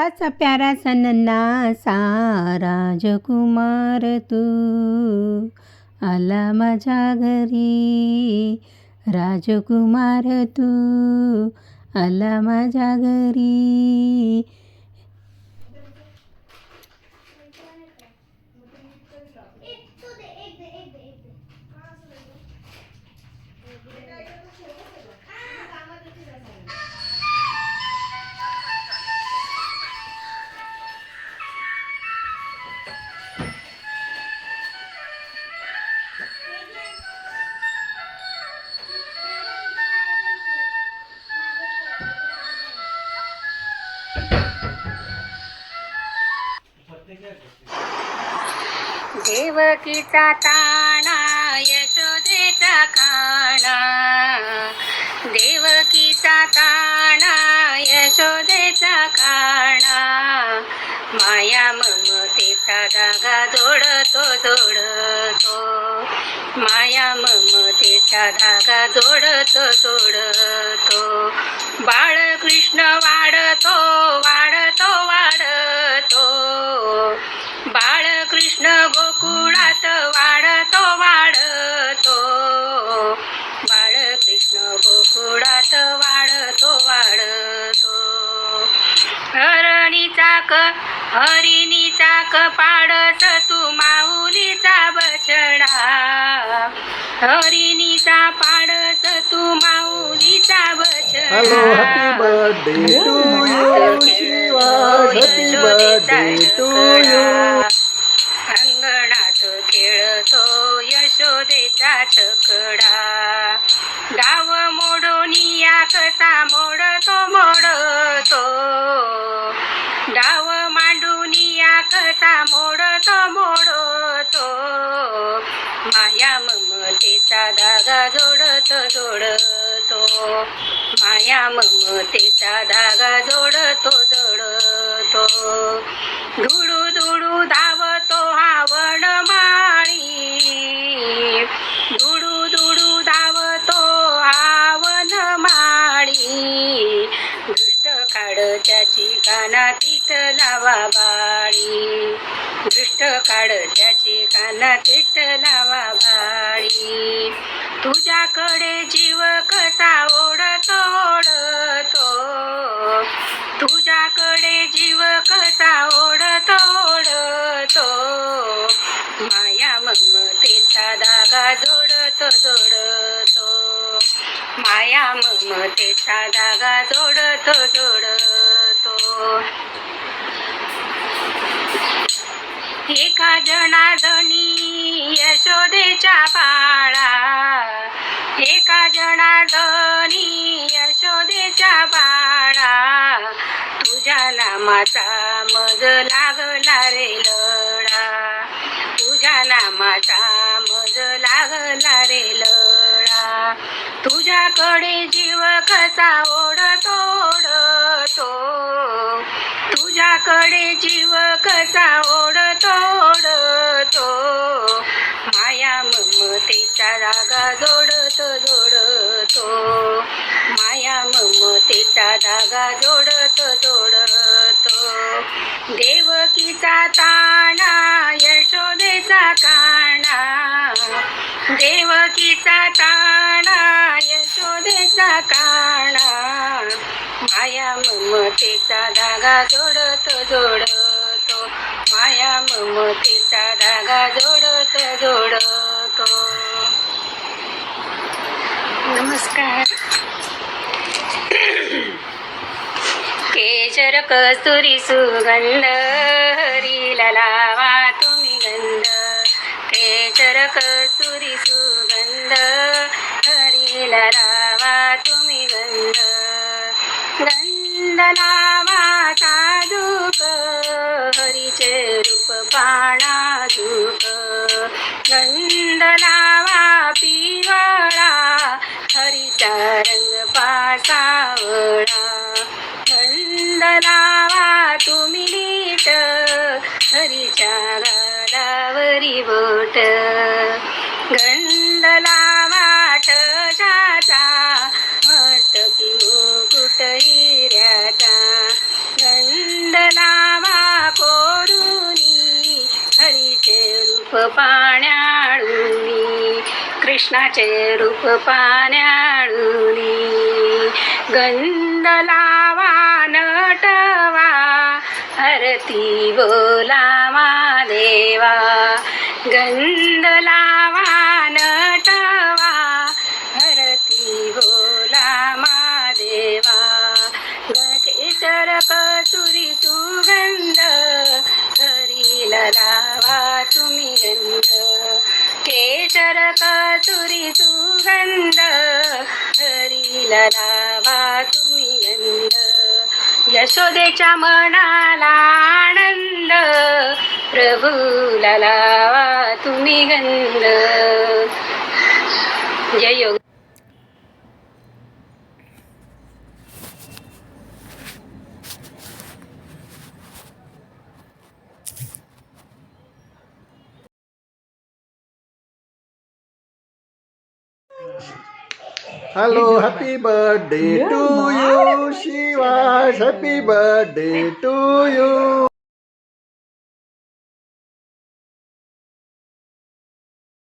त्याचा प्यारा सनन्नासा राजकुमार तू. आला माझ्या घरी राजकुमार तू. आला माझ्या घरी देवकीचा ताणा यशोदेचा काणा देवकीचा ताणा यशोदेचा काणा माया ममतेचा धागा जोडतो जोडतो. माया ममतेचा धागा जोडतो जोडतो. बाळकृष्ण वाढतो वाढतो वाढतो बाळकृष्ण गोकुळात वाढतो वाढतो बाळकृष्ण गोकुळात वाढतो वाढतो हरणी चाक हरिणी चाक पाडस तू माऊलीचा बछडा हरिणीचा पाडस तू माऊलीचा बछडा यशोदेचा छकडा. डाव मोडोनिया कसा मोडतो मोडतो. डाव मांडुनिया कसा मोडतो मोडतो. माया ममतेचा धागा जोडत जोडतो. माया ममतेचा धागा जोडतो जोडतो. धुडू धुडू धावतो हा वनमाळी दृष्ट काढ त्याची काना तीट लावा बाळी. दृष्ट काढ त्याची काना तीट लावा बाळी. तुझ्याकडे जीव कसा ओढतो ओढतो? तुझ्याकडे जीव कसा ओढतो ओढतो? माया ममतेचा धागा जोडतो जोडतो. माया ममतेचा धागा जोडतो जोडतो. एका जनार्दनी यशोदेच्या बाळा. एका जनार्दनी यशोदेच्या बाळा. तुझ्या नामाचा मज लागला रे लळा. तुझ्या नामाचा मज लागला रे तुझ्याकडे जीव कसा ओढतो ओढतो? तुझ्याकडे जीव कसा ओढतो ओढतो? माया ममतेचा धागा जोडत जोडतो. माया ममतेचा धागा जोडत जोडतो. देवकीचा ताणा यशोदेचा काणा देवकीचा ताणा यशोदेचा काणा. माया ममतेचा धागा जोडत जोडतो. माया ममतेचा धागा जोडत जोडतो. नमस्कार. केशर कस्तुरी सुगंध हरीला लावा. केशर कस्तुरी सुगंध हरीला लावा तुम्ही गंध. गंध लावा साधुक हरीचे रूप पाणा धुक गंध लावा पिवळा हरीचा रंग पासावळा. गंध लावा तुम्ही हरीच्या बोट. गंडला वाट जाता मस्त की मुकुट हिऱ्याचा. गंडला वा कोरुनी हरीचे रूप पाण्याळुनी कृष्णाचे रूप पाण्याळुनी. गंदला हरती बोला देवा गंध लावा नटवा हरती बोला देवा केशर कसुरी सुगंध हरीला लावा तुम्ही गंध. केशर कसुरी सुगंध हरीला लावा तुम्ही गंध. यशोदेच्या मनाला ಪ್ರಭು ಲಲಾವಾ ತುಮಿಗಂದ ಜಯ Hello, happy birthday to you, Shiva. Happy birthday to you.